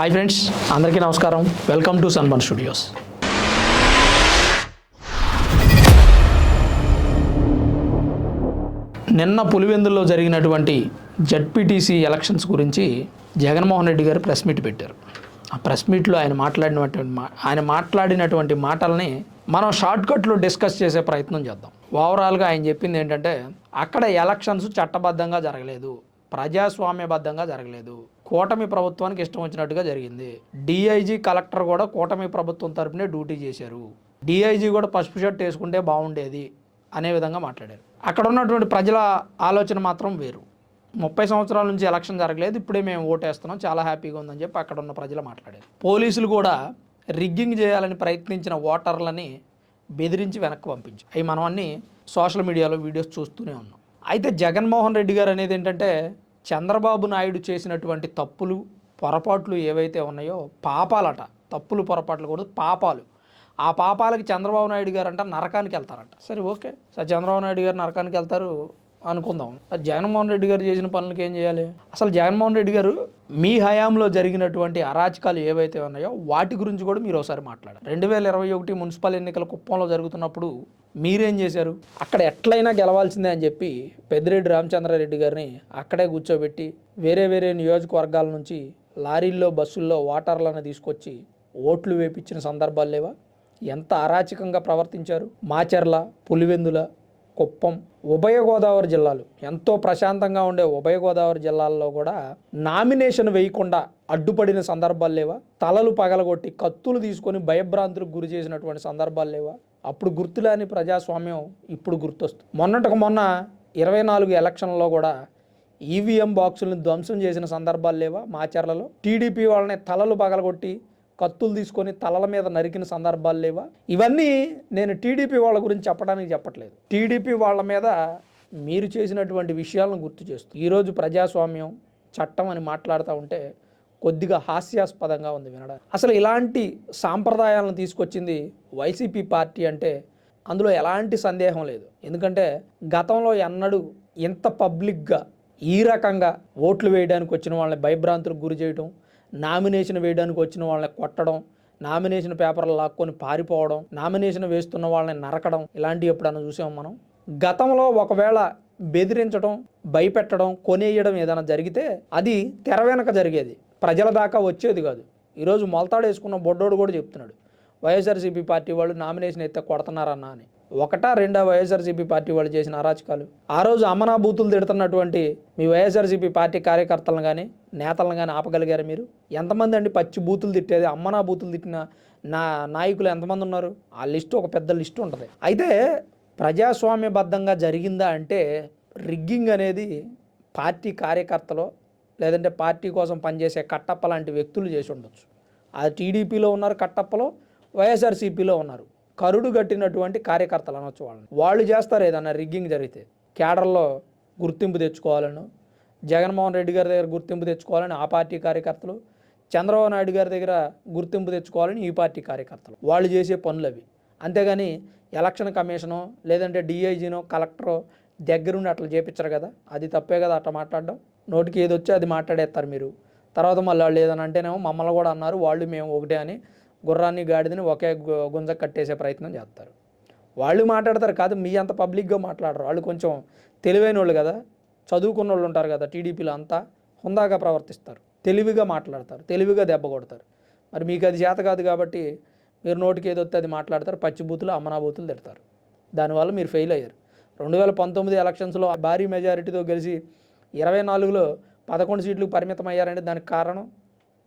Hi friends అందరికీ నమస్కారం. Welcome to సన్మన్ studios నిన్న పులివెందుల్లో జరిగినటువంటి జడ్పీటీసీ ఎలక్షన్స్ గురించి జగన్మోహన్ రెడ్డి గారు ప్రెస్ మీట్ పెట్టారు. ఆ ప్రెస్ మీట్లో ఆయన మాట్లాడినటువంటి ఆయన మాట్లాడినటువంటి మాటల్ని మనం షార్ట్కట్లో డిస్కస్ చేసే ప్రయత్నం చేద్దాం. ఓవరాల్గా ఆయన చెప్పింది ఏంటంటే అక్కడ ఎలక్షన్స్ చట్టబద్ధంగా జరగలేదు. ప్రజాస్వామ్యబద్ధంగా జరగలేదు. కూటమి ప్రభుత్వానికి ఇష్టం వచ్చినట్టుగా జరిగింది. డిఐజీ కలెక్టర్ కూడా కూటమి ప్రభుత్వం తరపునే డ్యూటీ చేశారు. డిఐజీ కూడా పసుపు షర్ట్ వేసుకుంటే బాగుండేది అనే విధంగా మాట్లాడారు. అక్కడ ఉన్నటువంటి ప్రజల ఆలోచన మాత్రం వేరు. ముప్పై సంవత్సరాల నుంచి ఎలక్షన్ జరగలేదు. ఇప్పుడే మేము ఓటేస్తున్నాం చాలా హ్యాపీగా ఉందని చెప్పి అక్కడ ఉన్న ప్రజలు మాట్లాడారు. పోలీసులు కూడా రిగ్గింగ్ చేయాలని ప్రయత్నించిన ఓటర్లని బెదిరించి వెనక్కి పంపించు అవి మనం అన్ని సోషల్ మీడియాలో వీడియోస్ చూస్తూనే ఉన్నాం. అయితే జగన్మోహన్ రెడ్డి గారు అనేది ఏంటంటే చంద్రబాబు నాయుడు చేసినటువంటి తప్పులు పొరపాట్లు ఏవైతే ఉన్నాయో పాపాలట. తప్పులు పొరపాట్లు కూడా పాపాలు. ఆ పాపాలకి చంద్రబాబు నాయుడు గారు అంట నరకానికి వెళ్తారంట. సరే ఓకే. సార్ చంద్రబాబు నాయుడు గారు నరకానికి వెళ్తారు. అనుకుందాం. జగన్మోహన్ రెడ్డి గారు చేసిన పనులకి ఏం చేయాలి? అసలు జగన్మోహన్ రెడ్డి గారు మీ హయాంలో జరిగినటువంటి అరాచకాలు ఏవైతే ఉన్నాయో వాటి గురించి కూడా మీరు ఒకసారి మాట్లాడారు. రెండు వేల ఇరవై ఒకటి మున్సిపల్ ఎన్నికల కుప్పంలో జరుగుతున్నప్పుడు మీరేం చేశారు? అక్కడ ఎట్లయినా గెలవాల్సిందే అని చెప్పి పెద్దిరెడ్డి రామచంద్రారెడ్డి గారిని అక్కడే కూర్చోబెట్టి వేరే వేరే నియోజకవర్గాల నుంచి లారీల్లో బస్సుల్లో వాటర్లను తీసుకొచ్చి ఓట్లు వేపించిన సందర్భాలు లేవా? ఎంత అరాచకంగా ప్రవర్తించారు? మాచర్ల పులివెందుల కుప్పం ఉభయ గోదావరి జిల్లాలు. ఎంతో ప్రశాంతంగా ఉండే ఉభయ గోదావరి జిల్లాల్లో కూడా నామినేషన్ వేయకుండా అడ్డుపడిన సందర్భాలు లేవా? తలలు పగలగొట్టి కత్తులు తీసుకొని భయభ్రాంతులకు గురి చేసినటువంటి సందర్భాలు లేవా? అప్పుడు గుర్తులేని ప్రజాస్వామ్యం ఇప్పుడు గుర్తొస్తుంది మొన్నటికి మొన్న ఇరవై నాలుగు ఎలక్షన్లో కూడా ఈవీఎం బాక్సులను ధ్వంసం చేసిన సందర్భాలు లేవా మాచర్లలో టీడీపీ వాళ్ళని తలలు పగలగొట్టి కత్తులు తీసుకొని తలల మీద నరికిన సందర్భాలు లేవా? ఇవన్నీ నేను టీడీపీ వాళ్ళ గురించి చెప్పడానికి చెప్పట్లేదు. టీడీపీ వాళ్ళ మీద మీరు చేసినటువంటి విషయాలను గుర్తు చేస్తూ ఈరోజు ప్రజాస్వామ్యం చట్టం అని మాట్లాడుతూ ఉంటే కొద్దిగా హాస్యాస్పదంగా ఉంది వినడానికి అసలు ఇలాంటి సాంప్రదాయాలను తీసుకొచ్చింది వైసీపీ పార్టీ అంటే అందులో ఎలాంటి సందేహం లేదు. ఎందుకంటే గతంలో ఎన్నడూ ఇంత పబ్లిక్గా ఈ రకంగా ఓట్లు వేయడానికి వచ్చిన వాళ్ళని భయభ్రాంతులకు గురి చేయడం నామినేషన్ వేయడానికి వచ్చిన వాళ్ళని కొట్టడం నామినేషన్ పేపర్లు లాక్కొని పారిపోవడం నామినేషన్ వేస్తున్న వాళ్ళని నరకడం ఇలాంటివి ఎప్పుడన్నా చూసాం మనం? గతంలో ఒకవేళ బెదిరించడం భయపెట్టడం కొనేయడం ఏదైనా జరిగితే అది తెర వెనక జరిగేది. ప్రజల దాకా వచ్చేది కాదు. ఈరోజు మొలతాడు వేసుకున్న బొడ్డోడు కూడా చెప్తున్నాడు వైఎస్ఆర్సీపీ పార్టీ వాళ్ళు నామినేషన్ ఎత్తే కొడుతున్నారన్నా అని. ఒకటా రెండా వైఎస్ఆర్సీపీ పార్టీ వాళ్ళు చేసిన అరాచకాలు. ఆ రోజు అమనా బూతులు తిడుతున్నటువంటి మీ వైఎస్ఆర్సీపీ పార్టీ కార్యకర్తలను కానీ నేతలను కానీ ఆపగలిగారు మీరు? ఎంతమంది అండి పచ్చి బూతులు తిట్టేది? అమ్మనా బూతులు తిట్టిన నా నాయకులు ఎంతమంది ఉన్నారు? ఆ లిస్టు ఒక పెద్ద లిస్టు ఉంటుంది. అయితే ప్రజాస్వామ్యబద్ధంగా జరిగిందా అంటే రిగ్గింగ్ అనేది పార్టీ కార్యకర్తలో లేదంటే పార్టీ కోసం పనిచేసే కట్టప్ప లాంటి వ్యక్తులు చేసి ఉండొచ్చు. అది టీడీపీలో ఉన్నారు కట్టప్పలో వైఎస్ఆర్సీపీలో ఉన్నారు. కరుడు కట్టినటువంటి కార్యకర్తలు అనొచ్చు వాళ్ళని. వాళ్ళు చేస్తారు ఏదన్నా రిగ్గింగ్ జరిగితే. కేడర్లో గుర్తింపు తెచ్చుకోవాలను. జగన్మోహన్ రెడ్డి గారి దగ్గర గుర్తింపు తెచ్చుకోవాలని ఆ పార్టీ కార్యకర్తలు. చంద్రబాబు నాయుడు గారి దగ్గర గుర్తింపు తెచ్చుకోవాలని ఈ పార్టీ కార్యకర్తలు. వాళ్ళు చేసే పనులు అవి. అంతేగాని ఎలక్షన్ కమిషనో లేదంటే డిఐజీనో కలెక్టరో దగ్గరుండి అట్లా చేపించరు కదా. అది తప్పే కదా అట్లా మాట్లాడడం. నోటికి ఏది అది మాట్లాడేస్తారు మీరు. తర్వాత మళ్ళీ వాళ్ళు ఏదైనా అంటేనేమో మమ్మల్ని కూడా అన్నారు. వాళ్ళు మేము ఒకటే అని గుర్రాన్ని గాడిదని ఒకే గు- గుంజ కట్టేసే ప్రయత్నం చేస్తారు. వాళ్ళు మాట్లాడతారు కాదు మీ అంత పబ్లిక్గా మాట్లాడరు. వాళ్ళు కొంచెం తెలివైన వాళ్ళు కదా చదువుకున్న వాళ్ళు ఉంటారు కదా టీడీపీలో అంతా హుందాగా ప్రవర్తిస్తారు. తెలివిగా మాట్లాడతారు తెలివిగా దెబ్బ కొడతారు. మరి మీకు అది చేత కాదు కాబట్టి మీరు నోటికి ఏదో అది మాట్లాడతారు పచ్చి బూతులు అమ్మనా బూతులు తిడతారు. దానివల్ల మీరు ఫెయిల్ అయ్యారు. రెండు వేల పంతొమ్మిది ఎలక్షన్స్లో భారీ మెజారిటీతో గెలిచి ఇరవై నాలుగులో పదకొండు సీట్లకు పరిమితం అయ్యారంటే దానికి కారణం.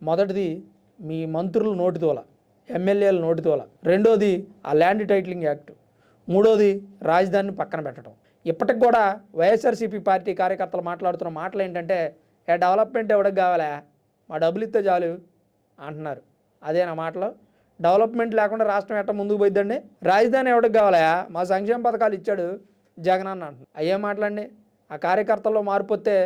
మొదటిది మీ మంత్రులు నోటితోల. ఎమ్మెల్యేల నోటితోల రెండోది ఆ ల్యాండ్ టైటిలింగ్ యాక్ట్. మూడోది రాజధానిని పక్కన పెట్టడం. ఇప్పటికి కూడా వైఎస్ఆర్సీపీ పార్టీ కార్యకర్తలు మాట్లాడుతున్న మాటలు ఏంటంటే ఏ డెవలప్మెంట్ ఎవడికి కావాలా? మా డబ్బులు ఇస్తే చాలు అంటున్నారు. అదే నా మాటలు. డెవలప్మెంట్ లేకుండా రాష్ట్రం ఎట్ట ముందుకు పోయిద్దండి? రాజధాని ఎవడికి కావాలా? మా సంక్షేమ పథకాలు ఇచ్చాడు జగన్ అన్న అంటున్నారు. అయ్యే మాటలండి. ఆ కార్యకర్తల్లో మార్పు వస్తే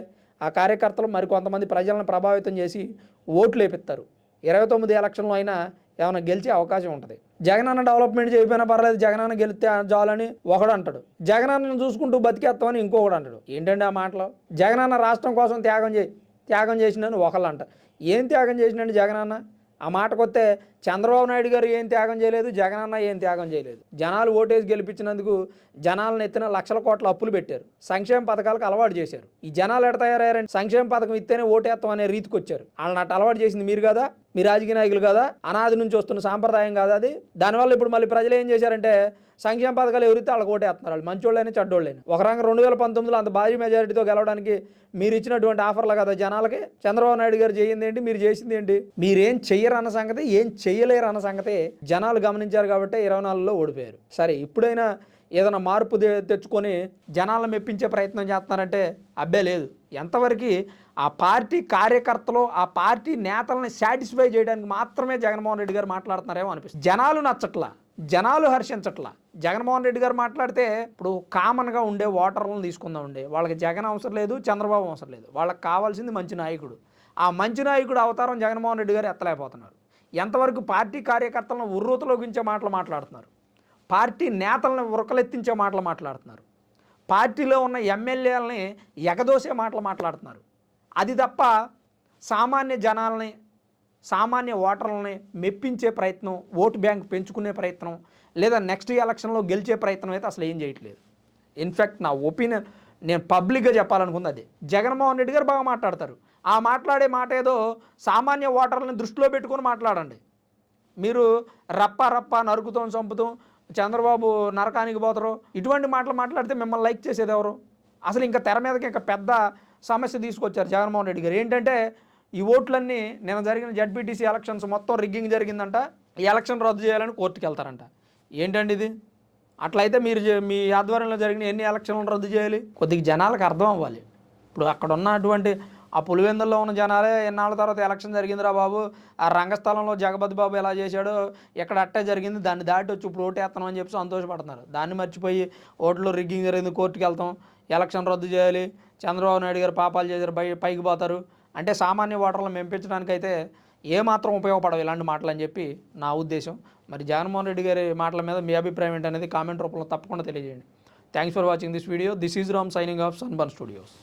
ఆ కార్యకర్తలు మరికొంతమంది ప్రజలను ప్రభావితం చేసి ఓట్లు వేపిస్తారు. ఇరవై తొమ్మిది ఎలక్షన్లో అయినా ఏమైనా గెలిచే అవకాశం ఉంటుంది. జగనన్న డెవలప్మెంట్ చేయకపోయినా పర్లేదు జగనన్న గెలిస్తే చాలని ఒకడు అంటాడు. జగనన్నను చూసుకుంటూ బతికేస్తామని ఇంకొకడు అంటాడు. ఏంటండి ఆ మాటలు? జగనన్న రాష్ట్రం కోసం త్యాగం చేయి త్యాగం చేసిందని ఒకళ్ళు అంట. ఏం త్యాగం చేసినండి జగన్ అన్న ఆ మాటకొస్తే చంద్రబాబు నాయుడు గారు ఏం త్యాగం చేయలేదు జగన్ అన్న ఏం త్యాగం చేయలేదు. జనాలు ఓటేసి గెలిపించినందుకు జనాలను ఎత్తిన లక్షల కోట్ల అప్పులు పెట్టారు. సంక్షేమ పథకాలకు అలవాటు చేశారు. ఈ జనాలు ఎడ తయారయ్యారంటే సంక్షేమ పథకం ఇస్తేనే ఓటేత్తం అనే రీతికి వచ్చారు. వాళ్ళని అట్ట అలవాటు చేసింది మీరు కదా? మీ రాజకీయ నాయకులు కదా? అనాది నుంచి వస్తున్న సాంప్రదాయం కాదా అది? దానివల్ల ఇప్పుడు మళ్ళీ ప్రజలు ఏం చేశారంటే సంక్షేమ పథకాలు ఎవరితే వాళ్ళకి ఓటేస్తున్నారు వాళ్ళు మంచోళ్ళైనా చెడ్డోళ్ళైనా. ఒక రంగం రెండు వేల పంతొమ్మిదిలో అంత భారీ మెజారిటీతో గెలవడానికి మీరు ఇచ్చినటువంటి ఆఫర్లు కదా జనాలకి? చంద్రబాబు నాయుడు గారు చేయింది ఏంటి? మీరు చేసింది ఏంటి? మీరేం చెయ్యరు అన్న సంగతి ఏం చేయలేరు అన్న సంగతి జనాలు గమనించారు కాబట్టి ఇరవై నాలుగులో ఓడిపోయారు. సరే ఇప్పుడైనా ఏదైనా మార్పు తెచ్చుకొని జనాలను మెప్పించే ప్రయత్నం చేస్తున్నారంటే అబ్బే లేదు. ఎంతవరకు ఆ పార్టీ కార్యకర్తలు ఆ పార్టీ నేతల్ని సాటిస్ఫై చేయడానికి మాత్రమే జగన్మోహన్ రెడ్డి గారు మాట్లాడుతున్నారేమో అనిపిస్తుంది. జనాలు నచ్చట్లా జనాలు హర్షించట్లా. జగన్మోహన్ రెడ్డి గారు మాట్లాడితే ఇప్పుడు కామన్గా ఉండే ఓటర్లను తీసుకుందాం ఉండే వాళ్ళకి జగన్ అవసరం లేదు చంద్రబాబు అవసరం లేదు. వాళ్ళకి కావాల్సింది మంచి నాయకుడు. ఆ మంచి నాయకుడు అవతారం జగన్మోహన్ రెడ్డి గారు ఎత్తలేకపోతున్నారు. ఎంతవరకు పార్టీ కార్యకర్తలను ఉర్రూతలోగించే మాటలు మాట్లాడుతున్నారు? పార్టీ నేతలను ఉరకలెత్తించే మాటలు మాట్లాడుతున్నారు. పార్టీలో ఉన్న ఎమ్మెల్యేలని ఎగదోసే మాటలు మాట్లాడుతున్నారు. అది తప్ప సామాన్య జనాలని సామాన్య ఓటర్లని మెప్పించే ప్రయత్నం ఓటు బ్యాంక్ పెంచుకునే ప్రయత్నం లేదా నెక్స్ట్ ఎలక్షన్లో గెలిచే ప్రయత్నం అయితే అసలు ఏం చేయట్లేదు. ఇన్ఫ్యాక్ట్ నా ఒపీనియన్ నేను పబ్లిక్గా చెప్పాలనుకుంది అది. జగన్మోహన్ రెడ్డి గారు బాగా మాట్లాడతారు. ఆ మాట్లాడే మాట ఏదో సామాన్య ఓటర్లను దృష్టిలో పెట్టుకొని మాట్లాడండి. మీరు రప్ప రప్ప నరుకుతాం చంపుతాం చంద్రబాబు నరకానికి పోతారు ఇటువంటి మాటలు మాట్లాడితే మిమ్మల్ని లైక్ చేసేది ఎవరు? అసలు ఇంకా తెర మీదకి ఇంకా పెద్ద సమస్య తీసుకొచ్చారు జగన్మోహన్ రెడ్డి గారు. ఏంటంటే ఈ ఓట్లన్నీ నేను జరిగిన జడ్పీటీసీ ఎలక్షన్స్ మొత్తం రిగ్గింగ్ జరిగిందంట. ఈ ఎలక్షన్ రద్దు చేయాలని కోర్టుకు వెళ్తారంట. ఏంటండి ఇది? అట్లయితే మీరు మీ ఆధ్వర్యంలో జరిగిన ఎన్ని ఎలక్షన్లు రద్దు చేయాలి? కొద్దిగా జనాలకు అర్థం అవ్వాలి. ఇప్పుడు అక్కడ ఉన్నటువంటి ఆ పులివెందుల్లో ఉన్న జనాలే ఎన్నాళ్ళ తర్వాత ఎలక్షన్ జరిగిందిరా బాబు? ఆ రంగస్థలంలో జగపతి బాబు ఎలా చేశాడో? ఎక్కడ అట్టే జరిగింది? దాన్ని దాటి వచ్చి ఇప్పుడు ఓటు వేస్తాం అని చెప్పి సంతోషపడుతున్నారు. దాన్ని మర్చిపోయి ఓట్లు రిగ్గింగ్ జరిగింది కోర్టుకి వెళ్తాం? ఎలక్షన్ రద్దు చేయాలి. చంద్రబాబు నాయుడు గారు పాపాలు చేశారు పై పైకి పోతారు. అంటే సామాన్య ఓటర్లను మెంపించడానికైతే ఏమాత్రం ఉపయోగపడవు ఇలాంటి మాటలు అని చెప్పి నా ఉద్దేశం. మరి జగన్మోహన్ రెడ్డి గారి మాటల మీద మీ అభిప్రాయం ఏంటనేది కామెంట్ రూపంలో తప్పకుండా తెలియజేయండి. Thanks for watching this video this is Ram signing off Sunburn studios